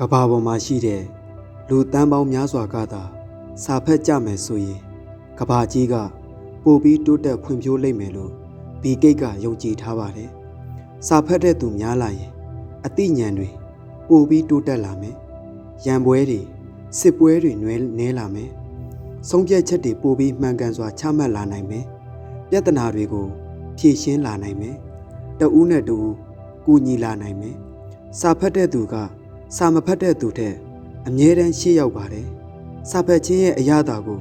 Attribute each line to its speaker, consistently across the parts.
Speaker 1: ကဘာပေါ်မှာရှိတဲ့လူတန်းပေါင်းများစွာကသာစာဖတ်ကြမယ်ဆိုရင်ကဘာကြီးကပိုပြီးတိုးတက်ဖွံ့ဖြိုးလိမ့်မယ်လို့ဘီကိတ်ကယုံကြည်ထားပါတယ်။စာဖတ်တဲ့သူများလာရင်အသိဉာဏ်တွေပိုပြီးတိုးတက်လာမယ်။ရံပွဲတွေစစ်ပွဲတွေနွဲနဲလာမယ်။ဆုံးဖြတ်ချက်တွေပိုပြီးမှန်ကန်စွာချမှတ်လာနိုင်မယ်။ပြဿနာတွေကိုဖြေရှင်းလာနိုင်မယ်။တဦးနဲ့တဦးကူညီလာနိုင်မယ်။စာဖတ်တဲ့သူက စာမဖတ်တဲ့သူထက်အမြဲတမ်းရှေ့ရောက်ပါတယ်။စာဖတ်ခြင်းရဲ့အရာတာကို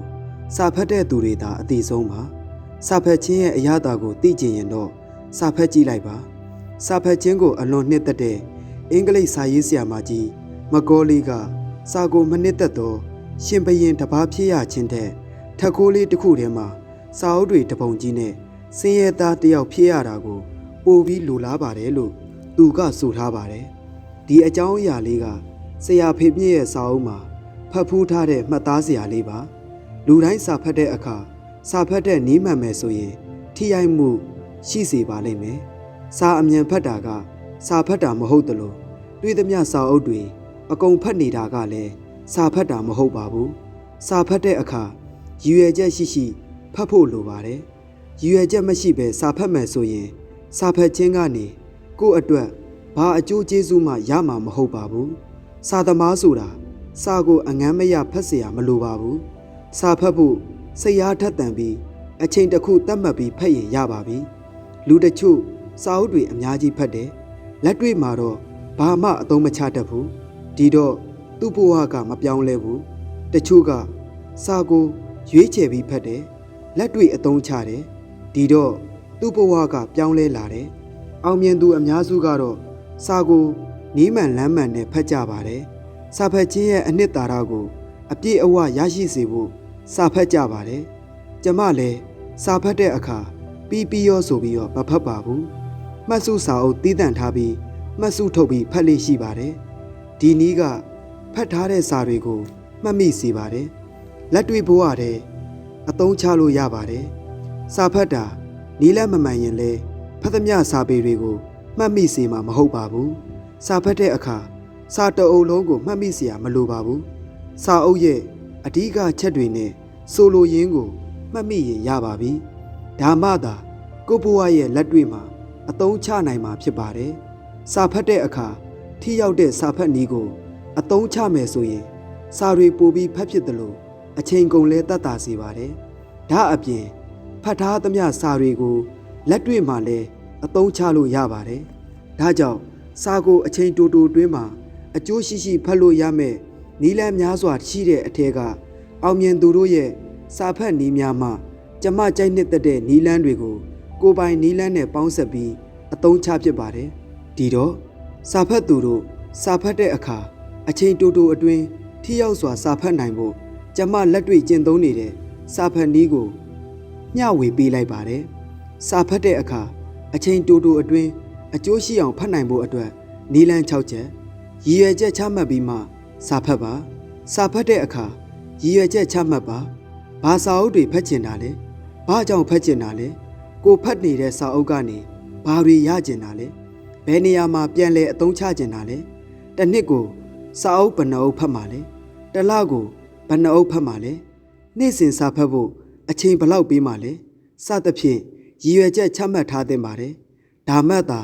Speaker 1: စာဖတ်တဲ့သူတွေသာအသိဆုံးပါ။စာဖတ်ခြင်းရဲ့အရာတာကိုသိကျင်ရင်တော့စာဖတ်ကြည့်လိုက်ပါ။စာဖတ်ခြင်းကိုအလွန်နှစ်သက်တဲ့အင်္ဂလိပ်စာရေးဆရာမကြီးမကောလီကစာကိုမနှစ်သက်တော့ရှင်ဘရင်တပားဖြစ်ရခြင်းတဲ့ထက်ခိုးလေးတစ်ခုထဲမှာစာအုပ်တွေတပုံကြီးနဲ့စင်းရဲသားတစ်ယောက်ဖြစ်ရတာကိုပိုပြီးလိုလားပါတယ်လို့သူကဆိုထားပါတယ်။ ဒီအကြောင်းအရာလေးကဆရာဖေပြည့်ရဲ့စာအုပ်မှာဖတ်ဖူးထားတဲ့မှတ်သားစရာလေးပါလူတိုင်းစာဖတ်တဲ့အခါစာဖတ်တဲ့နီးမှန်မယ်ဆိုရင် ထိရိုက်မှု ရှိစေပါလိမ့်မယ်စာအမြန်ဖတ်တာက စာဖတ်တာမဟုတ်တလို့တွေ့သမျှစာအုပ်တွေအကုန်ဖတ်နေတာကလည်းစာဖတ်တာမဟုတ်ပါဘူးစာဖတ်တဲ့အခါရည်ရွယ်ချက်ရှိရှိဖတ်ဖို့လိုပါတယ်ရည်ရွယ်ချက်မရှိဘဲစာဖတ်မယ်ဆိုရင် စာဖတ်ခြင်းကနေကိုယ့်အတွက် ဘာအကျိုးကျေးဇူးမှရမှာမဟုတ်ပါဘူး။စာသမားဆိုတာစာကိုအငမ်းမရဖတ်เสียမလိုပါဘူး။စာဖတ်ဖို့စိတ်အားထက်သန်ပြီးအချိန်တစ်ခုတတ်မှတ်ပြီးဖတ်ရင်ရပါပြီ။လူတချို့စာအုပ်တွေအများကြီးဖတ်တယ်။လက်တွေ့မှာတော့ဘာမှအသုံးမချတတ်ဘူး။ဒီတော့သူ့ဘဝကမပြောင်းလဲဘူး။တချို့ကစာကိုရွေးချယ်ပြီးဖတ်တယ်။လက်တွေ့အသုံးချတယ်။ဒီတော့သူ့ဘဝကပြောင်းလဲလာတယ်။ အောင်မြင်သူအများစုကတော့ စာကိုနီးမှန်လမ်းမှန်နဲ့ဖတ်ကြပါတယ်။စာဖတ်ခြင်းရဲ့အနှစ်သာရကို အပြည့်အဝရရှိစေဖို့စာဖတ်ကြပါတယ်။ကျမလည်းစာဖတ်တဲ့အခါပြီးပြီးရောဆိုပြီးတော့မဖတ်ပါဘူး။မှတ်စုစာအုပ်တည်တံ့ထားပြီးမှတ်စုထုတ်ပြီးဖတ်လေးရှိပါတယ်။ဒီနည်းကဖတ်ထားတဲ့စာတွေကိုမှတ်မိစေပါတယ်။လက်တွေ့ဘဝတည်းအသုံးချလို့ရပါတယ်။စာဖတ်တာနီးလက်မမှန်ရင်လည်းဖတ်သမျှစာပေတွေကို မှတ်မိစေမှာမဟုတ်ပါဘူး။စာဖတ်တဲ့အခါစာတအုပ်လုံးကိုမှတ်မိစရာမလိုပါဘူး။စာအုပ်ရဲ့အဓိကချက်တွေနဲ့ဆိုလိုရင်းကိုမှတ်မိရင်ရပါပြီ။ဒါမှသာကိုဘွားရဲ့လက်တွေ့မှာအသုံးချနိုင်မှာဖြစ်ပါတယ်။စာဖတ်တဲ့အခါထိရောက်တဲ့စာဖတ်နည်းကိုအသုံးချမယ်ဆိုရင်စာတွေပိုပြီးဖတ်ဖြစ်တယ်လို့အချိန်ကုန်လဲတတ်တာစေပါတယ်။ဒါအပြင်ဖတ်ထားသမျှစာတွေကိုလက်တွေ့မှာလည်း အသုံးချလို့ရပါတယ်။ဒါကြောင့်စာကိုအချိန်တိုတိုတွင်းမှာအကျိုးရှိရှိဖတ်လို့ရမယ်နီးလန်းများစွာရှိတဲ့အထက်ကအောင်မြင်သူတို့ရဲ့စာဖတ်နီးများမှကျမကြိုက်နှစ်သက်တဲ့နီးလန်းတွေကိုကိုယ်ပိုင်နီးလန်းနဲ့ပေါင်းဆက်ပြီးအသုံးချဖြစ်ပါတယ်။ဒီတော့စာဖတ်သူတို့စာဖတ်တဲ့အခါအချိန်တိုတိုအတွင်းထိရောက်စွာစာဖတ်နိုင်ဖို့ကျမလက်တွေ့ကျင့်သုံးနေတဲ့စာဖတ်နည်းကိုမျှဝေပေးလိုက်ပါတယ်။စာဖတ်တဲ့အခါ အချိန်တိုတိုအတွင်းအကျိုးရှိအောင်ဖတ်နိုင်ဖို့အတွက်နီလန်း6ချက်ရည်ရွယ်ချက်ချမှတ်ပြီးမှစာဖတ်ပါစာဖတ်တဲ့အခါရည်ရွယ်ချက်ချမှတ်ပါဘာစာအုပ်တွေဖတ်ကျင်တာလဲဘာကြောင့်ဖတ်ကျင်တာလဲကိုဖတ်နေတဲ့စာအုပ်ကနေဘာတွေရကျင်တာလဲဘယ်နေရာမှာပြန်လဲအသုံးချကျင်တာလဲတစ်နှစ်ကိုစာအုပ်ဘယ်နှအုပ်ဖတ်မှာလဲတစ်လကိုဘယ်နှအုပ်ဖတ်မှာလဲနေ့စဉ်စာဖတ်ဖို့အချိန်ဘယ်လောက်ပေးမှာလဲစသဖြင့် ရည်ရွယ်ချက်ချမှတ်ထားသင့်ပါတယ်ဒါမှသာ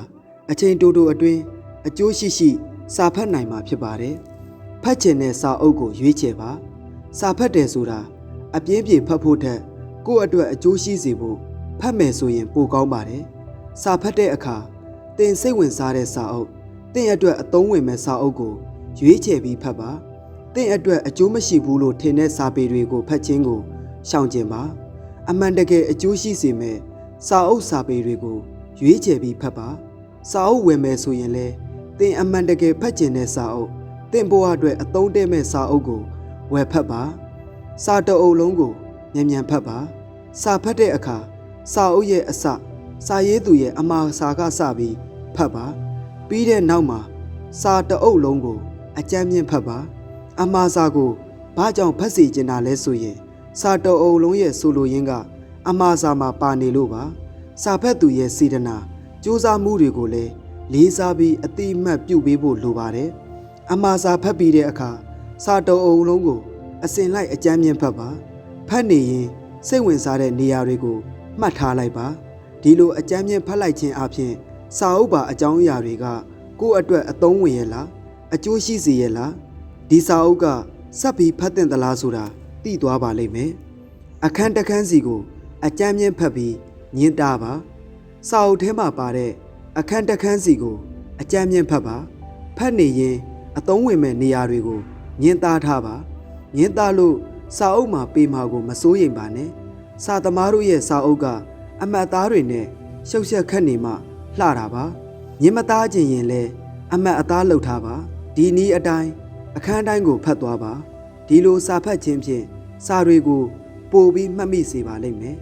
Speaker 1: အချိန်တိုတိုအတွင်းအကျိုးရှိရှိ စာဖတ်နိုင်မှာဖြစ်ပါတယ်ဖတ်ချင်တဲ့စာအုပ်ကိုရွေးချယ်ပါစာဖတ်တယ်ဆိုတာအပြင်းပြေဖတ်ဖို့ထက်ကိုယ့်အတွက်အကျိုးရှိစေဖို့ဖတ်မယ်ဆိုရင်ပိုကောင်းပါတယ်စာဖတ်တဲ့အခါသင်စိတ်ဝင်စားတဲ့စာအုပ်သင်အတွက်အသုံးဝင်မဲ့စာအုပ်ကိုရွေးချယ်ပြီးဖတ်ပါသင်အတွက်အကျိုးမရှိဘူးလို့ထင်တဲ့စာပေတွေကိုဖတ်ခြင်းကိုရှောင်ကျဉ်ပါအမှန်တကယ်အကျိုးရှိစေမဲ့ စာအုပ်စာပေတွေကိုရွေးချယ်ပြီးဖတ်ပါစာအုပ်ဝယ်မယ်ဆိုရင်လည်းသင်အမှန်တကယ်ဖတ်ကျင်တဲ့စာအုပ်သင်ဘဝအတွက်အသုံးတည့်မဲ့စာအုပ်ကိုဝယ်ဖတ်ပါစာတအုပ်လုံးကိုမြန်မြန်ဖတ်ပါစာဖတ်တဲ့အခါစာအုပ်ရဲ့အစစာရေးသူရဲ့အမှားစာကစပြီးဖတ်ပါပြီးတဲ့နောက်မှာစာတအုပ်လုံးကိုအကြမ်းမြင့်ဖတ်ပါအမှားစာကိုဘာကြောင့်ဖတ်စီကျင်တာလဲဆိုရင်စာတော်အုပ်လုံးရဲ့ဆိုလိုရင်းက အမှားစာမှာပါနေလို့ပါစာဖတ်သူရဲ့စေတနာစူးစမ်းမှုတွေကိုလည်းလေးစားပြီးအတိအမှတ်ပြုပေးဖို့လိုပါတယ်အမှားစာဖတ်ပြီးတဲ့အခါစာတုံးအုံလုံးကို အစင်လိုက်အကြမ်းမြင့်ဖတ်ပါဖတ်နေရင်စိတ်ဝင်စားတဲ့နေရာတွေကိုမှတ်ထားလိုက်ပါဒီလိုအကြမ်းမြင့်ဖတ်လိုက်ခြင်းအပြင်စာအုပ်ပါအကြောင်းအရာတွေကကိုယ့်အတွက်အသုံးဝင်ရဲ့လားအကျိုးရှိစေရဲ့လားဒီစာအုပ်ကစပ်ပြီးဖတ်တင်သလားဆိုတာသိသွားပါလိမ့်မယ်အခန်းတစ်ခန်းစီကို အကြမ်းမြင့်ဖတ်ပြီးညင်တာပါစာအုပ်ထဲမှာပါတဲ့အခန်းတစ်ခန်းစီကို အကြမ်းမြင့်ဖတ်ပါဖတ်နေရင်အသုံးဝင်မဲ့နေရာတွေကိုညင်သားထားပါညင်သားလို့စာအုပ်မှာပေမှာကိုမစိုးရိမ်ပါနဲ့စာသမားတို့ရဲ့စာအုပ်ကအမှတ်အသားတွေနဲ့ရှုပ်ရှက်ခတ်နေမှလှတာပါညင်မသားခြင်းရင်လဲအမှတ်အသားလှုပ်ထားပါဒီနည်းအတိုင်းအခန်းတိုင်းကိုဖတ်သွားပါဒီလိုစာဖတ်ခြင်းဖြင့်စာတွေကိုပို့ပြီးမှတ်မိစေပါလိမ့်မယ်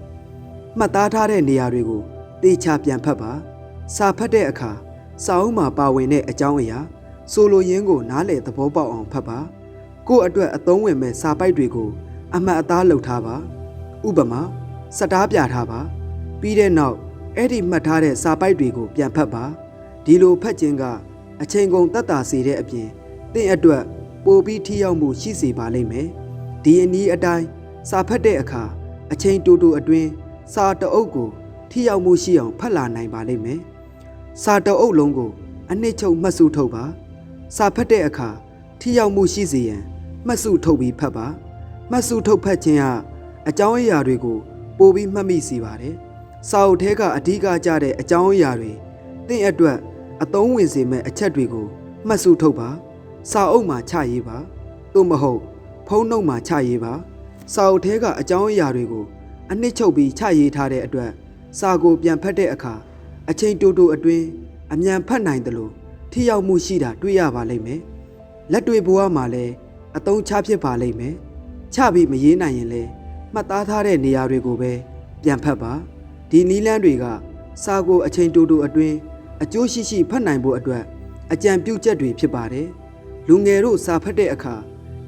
Speaker 1: မှတ်သားထားတဲ့နေရာတွေကိုသေချာပြန်ဖတ်ပါစာဖတ်တဲ့အခါစာအုပ်မှာပါဝင်တဲ့အကြောင်းအရာဆိုလိုရင်းကိုနားလည်သဘောပေါက်အောင်ဖတ်ပါကိုယ့်အတွက်အသုံးဝင်မဲ့စာပိုက်တွေကိုအမှတ်အသားလှုပ်ထားပါဥပမာစတားပြထားပါပြီးတဲ့နောက်အဲ့ဒီမှတ်ထားတဲ့စာပိုက်တွေကိုပြန်ဖတ်ပါဒီလိုဖတ်ခြင်းကအချိန်ကုန်တက်တာစေတဲ့အပြင်တင့်အတွက်ပိုပြီးထိရောက်မှုရှိစေပါလိမ့်မယ်ဒီအနည်းအတိုင်းစာဖတ်တဲ့အခါအချိန်တူတူအတွင်း စာတအုပ်ကိုထိရောက်မှုရှိအောင်ဖတ်လာနိုင်ပါလိမ့်မယ်စာတအုပ်လုံးကိုအနှစ်ချုပ်မှတ်စုထုတ်ပါစာဖတ်တဲ့အခါထိရောက်မှုရှိစေရန်မှတ်စုထုတ်ပြီးဖတ်ပါမှတ်စုထုတ်ဖတ်ခြင်းကအကြောင်းအရာတွေကိုပိုပြီးမှတ်မိစေပါတယ်စာအုပ်ထဲကအဓိကကျတဲ့အကြောင်းအရာတွေတင့်အတွက်အသုံးဝင်စေမဲ့အချက်တွေကိုမှတ်စုထုတ်ပါစာအုပ်မှာချရေးပါသို့မဟုတ်ဖုန်းနှုတ်မှာချရေးပါစာအုပ်ထဲကအကြောင်းအရာတွေကို အနှစ်ချုပ်ပြီးချရေးထားတဲ့အတွက်စာကိုပြန်ဖတ်တဲ့အခါအချိန်တူတူအတွင်းအမြန်ဖတ်နိုင်တယ်လို့ထိရောက်မှုရှိတာတွေ့ရပါလိမ့်မယ်လက်တွေ့ဘဝမှာလည်းအသုံးချဖြစ်ပါလိမ့်မယ်ချပြီးမရေးနိုင်ရင်လည်းမှတ်သားထားတဲ့နေရာတွေကိုပဲပြန်ဖတ်ပါဒီနီးလန်းတွေကစာကိုအချိန်တူတူအတွင်းအကျိုးရှိရှိဖတ်နိုင်ဖို့အတွက်အကြံပြုချက်တွေဖြစ်ပါတယ်လူငယ်တို့စာဖတ်တဲ့အခါ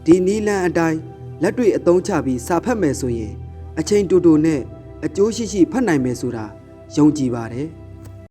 Speaker 1: ဒီနီးလန်းအတိုင်းလက်တွေ့အသုံးချပြီးစာဖတ်မယ်ဆိုရင် အချိန်တူတူနဲ့အကျိုးရှိရှိဖတ်နိုင်မယ်ဆိုတာယုံကြည်ပါတယ်